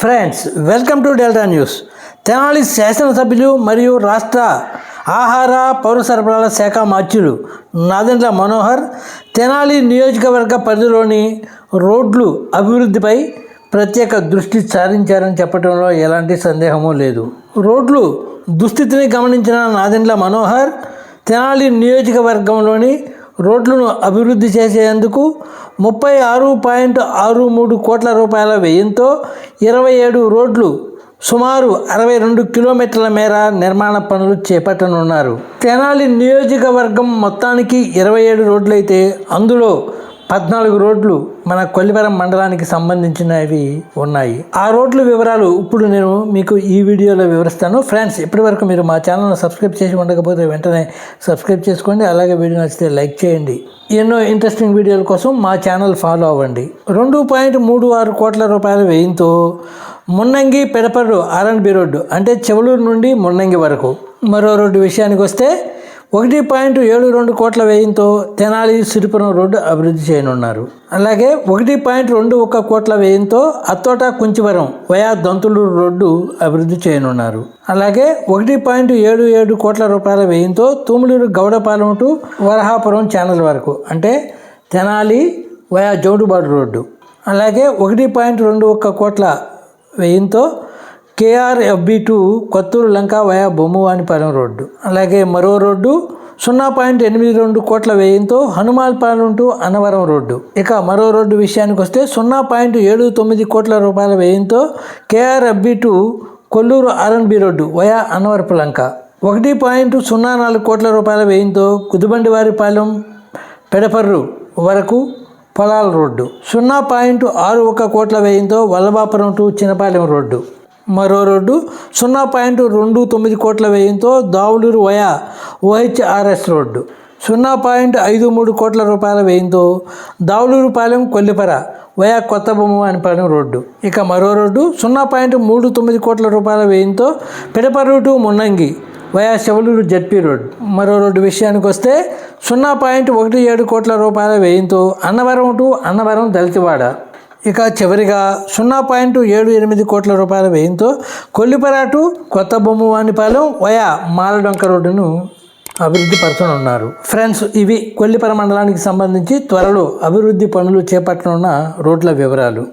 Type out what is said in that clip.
Friends welcome to Delta News. Tenali శాసనసభ్యులు మరియు రాష్ట్ర ఆహార పౌర సరఫరాల శాఖ మంత్రులు నాదెండ్ల మనోహర్ తెనాలి నియోజకవర్గ పరిధిలోని రోడ్లు అభివృద్ధిపై ప్రత్యేక దృష్టి సారించారని చెప్పడంలో ఎలాంటి సందేహమూ లేదు. రోడ్లు దుస్థితిని గమనించిన నాదెండ్ల మనోహర్ తెనాలి నియోజకవర్గంలోని రోడ్లను అభివృద్ధి చేసేందుకు ముప్పై ఆరు పాయింట్ ఆరు మూడు కోట్ల రూపాయల వ్యయంతో ఇరవై ఏడు రోడ్లు సుమారు అరవై రెండు కిలోమీటర్ల మేర నిర్మాణ పనులు చేపట్టనున్నారు. తెనాలి నియోజకవర్గం మొత్తానికి ఇరవై ఏడు రోడ్లైతే అందులో పద్నాలుగు రోడ్లు మన కొల్లివరం మండలానికి సంబంధించినవి ఉన్నాయి. ఆ రోడ్ల వివరాలు ఇప్పుడు నేను మీకు ఈ వీడియోలో వివరిస్తాను. ఫ్రెండ్స్ ఇప్పటి వరకు మీరు మా ఛానల్ను సబ్స్క్రైబ్ చేసి ఉండకపోతే వెంటనే సబ్స్క్రైబ్ చేసుకోండి. అలాగే వీడియో నచ్చితే లైక్ చేయండి. ఎన్నో ఇంట్రెస్టింగ్ వీడియోల కోసం మా ఛానల్ ఫాలో అవ్వండి. రెండు పాయింట్ మూడు ఆరు కోట్ల రూపాయల వ్యయంతో మున్నంగి పెడపర్రు ఆర్ఎండ్బి రోడ్డు అంటే చెవలూరు నుండి మున్నంగి వరకు. మరో రోడ్డు విషయానికి వస్తే ఒకటి పాయింట్ ఏడు రెండు కోట్ల వ్యయంతో తెనాలి సిరిపురం రోడ్డు అభివృద్ధి చేయనున్నారు. అలాగే ఒకటి పాయింట్ రెండు ఒక్క కోట్ల వ్యయంతో అత్తోట కుంచివరం వయా దంతులూరు రోడ్డు అభివృద్ధి చేయనున్నారు. అలాగే ఒకటి పాయింట్ ఏడు ఏడు కోట్ల రూపాయల వ్యయంతో తూములూరు గౌడపాలెం టు వరహాపురం ఛానల్ వరకు అంటే తెనాలి వయా జోడుబాడు రోడ్డు. అలాగే ఒకటి పాయింట్ రెండు ఒక్క కోట్ల వ్యయంతో KRFB to Kotturu Lanka via Bommavanipalem road. అలాగే మరో రోడ్డు సున్నా పాయింట్ ఎనిమిది రెండు కోట్ల వ్యయంతో హనుమాన్పాలెం టు అన్నవరం రోడ్డు. ఇక మరో రోడ్డు విషయానికి వస్తే సున్నా పాయింట్ ఏడు తొమ్మిది కోట్ల రూపాయల వ్యయంతో KRFB to Kolluru RNB road via Annavarapu Lanka. ఒకటి పాయింట్ సున్నా నాలుగు కోట్ల రూపాయల వ్యయంతో కుదుబండివారిపాలెం పెడపర్రు వరకు పొలాల రోడ్డు. సున్నా పాయింట్ ఆరు ఒక కోట్ల వ్యయంతో వల్లభాపురం టు చిన్నపాలెం రోడ్డు. మరో రోడ్డు సున్నా పాయింట్ రెండు తొమ్మిది కోట్ల వ్యయంతో దావులూరు వయా ఓహెచ్ఆర్ఎస్ రోడ్డు. సున్నా పాయింట్ ఐదు మూడు కోట్ల రూపాయల వ్యయంతో దావులూరుపాలెం కొల్లిపర వయా కొత్త బొమ్మవానిపాలెం రోడ్డు. ఇక మరో రోడ్డు సున్నా పాయింట్ మూడు తొమ్మిది కోట్ల రూపాయల వ్యయంతో Pidapa to Munnangi via Sivaluru ZP road మరో రోడ్డు విషయానికి వస్తే సున్నా పాయింట్ ఒకటి ఏడు కోట్ల రూపాయల వ్యయంతో అన్నవరం టు అన్నవరం దళితవాడ. ఇక చివరిగా సున్నా పాయింట్ ఏడు ఎనిమిది కోట్ల రూపాయల వ్యయంతో కొల్లిపరాటు కొత్త బొమ్మవాణిపాలెం వయా మాలడొంక రోడ్డును అభివృద్ధి పరచనున్నారు. ఫ్రెండ్స్ ఇవి కొల్లిపర మండలానికి సంబంధించి త్వరలో అభివృద్ధి పనులు చేపట్టనున్న రోడ్ల వివరాలు.